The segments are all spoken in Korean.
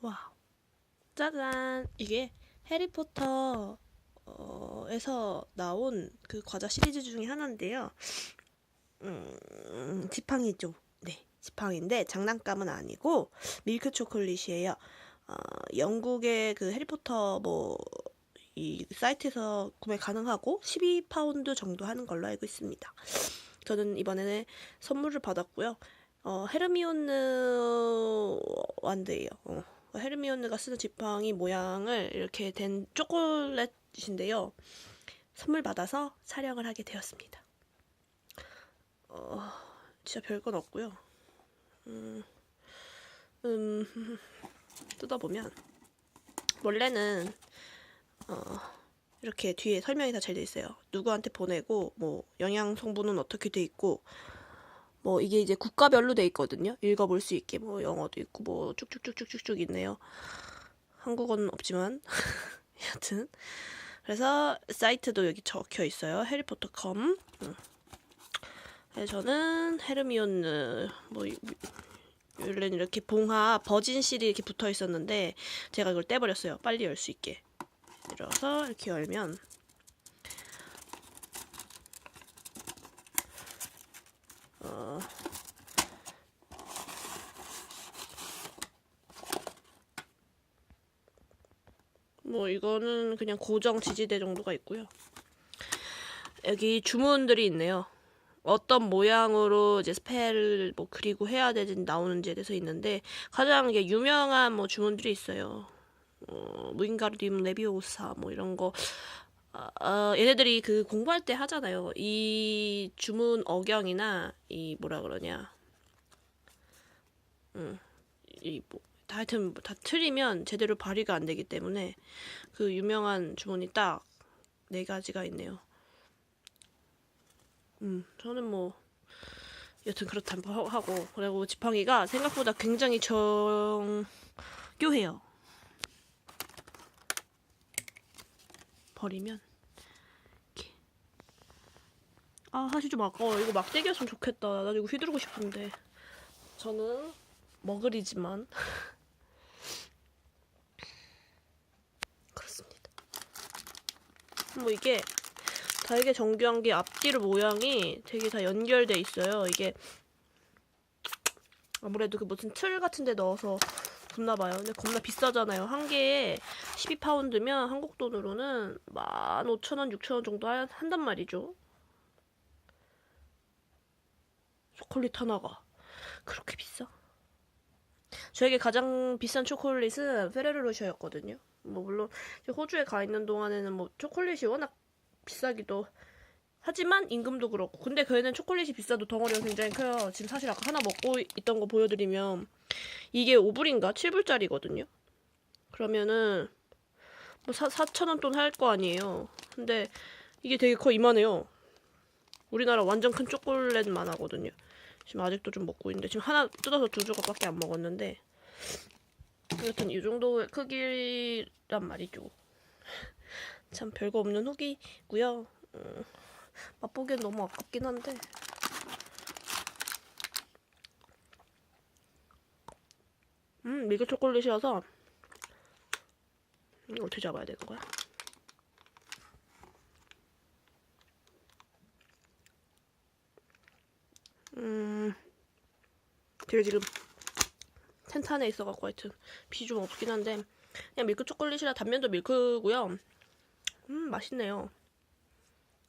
와 짜잔 이게 해리포터 어, 에서 나온 그 과자 시리즈 중에 하나인데요. 음, 지팡이죠. 네, 지팡인데 장난감은 아니고 밀크 초콜릿이에요. 어, 영국의 그 해리포터 뭐 이 사이트에서 구매 가능하고 12파운드 정도 하는 걸로 알고 있습니다. 저는 이번에는 선물을 받았고요. 어, 헤르미온느 완드예요. 어, 헤르미온느가 쓰는 지팡이 모양을 이렇게 된 초콜릿인데요. 선물 받아서 촬영을 하게 되었습니다. 어, 진짜 별건 없고요. 음, 음, 뜯어보면 원래는 어, 이렇게 뒤에 설명이 다 잘 돼 있어요. 누구한테 보내고 뭐 영양 성분은 어떻게 돼 있고 뭐 이게 이제 국가별로 돼 있거든요. 읽어볼 수 있게 뭐 영어도 있고 뭐 쭉쭉쭉쭉쭉쭉 있네요. 한국어는 없지만 여튼 그래서 사이트도 여기 적혀 있어요. 해리포터컴. 음. 저는 헤르미온느 뭐 이- 원래는 이렇게 봉화 버진실이 이렇게 붙어 있었는데 제가 이걸 떼버렸어요. 빨리 열 수 있게. 이래서 이렇게 열면 뭐 이거는 그냥 고정 지지대 정도가 있고요. 여기 주문들이 있네요. 어떤 모양으로 이제 스펠을 뭐 그리고 해야 되지 나오는지에 대해서 있는데 가장 이게 유명한 뭐 주문들이 있어요. 어, 무인가르디움 레비오사 뭐 이런 거 아, 아, 얘네들이 그 공부할 때 하잖아요. 이 주문 어경이나 이 뭐라 그러냐, 음, 이 뭐 하여튼 다 틀리면 제대로 발휘가 안 되기 때문에 그 유명한 주문이 딱 네 가지가 있네요. 음, 저는 뭐 여튼 그렇다 하- 하고 그리고 지팡이가 생각보다 굉장히 정교해요. 버리면 이렇게 아 사실 좀 아까워 이거 막대기였으면 좋겠다 나도 이거 휘두르고 싶은데 저는 머글이지만 그렇습니다 뭐 이게 되게 정교한 게 앞뒤로 모양이 되게 다 연결돼 있어요 이게 아무래도 그 무슨 틀 같은 데 넣어서 붙나 봐요. 근데 겁나 비싸잖아요. 한 개에 12파운드면 한국 돈으로는 15,000원, 6,000원 정도 하- 한단 말이죠. 초콜릿 하나가 그렇게 비싸? 저에게 가장 비싼 초콜릿은 페레르로셔였거든요. 뭐 물론 호주에 가 있는 동안에는 뭐 초콜릿이 워낙 비싸기도 하지만 임금도 그렇고 근데 걔는 초콜릿이 비싸도 덩어리가 굉장히 커요. 지금 사실 아까 하나 먹고 있던 거 보여드리면 이게 5불인가 7불짜리거든요. 그러면은 뭐 4, 4천원 돈 할 거 아니에요. 근데 이게 되게 거의 이만해요. 우리나라 완전 큰 초콜릿만 하거든요. 지금 아직도 좀 먹고 있는데 지금 하나 뜯어서 두 조각밖에 안 먹었는데 여튼 이 정도의 크기란 말이죠. 참 별거 없는 후기고요. 음, 맛보기엔 너무 아깝긴 한데 음 밀크 초콜릿이어서 어떻게 잡아야 되는 거야? 음 되게 지금 텐탄에 있어갖고 하여튼 비좀 없긴 한데 그냥 밀크 초콜릿이라 단면도 밀크고요. 음 맛있네요.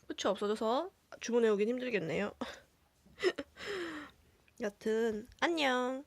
끝이 없어져서 주문해오긴 힘들겠네요. 여튼 안녕.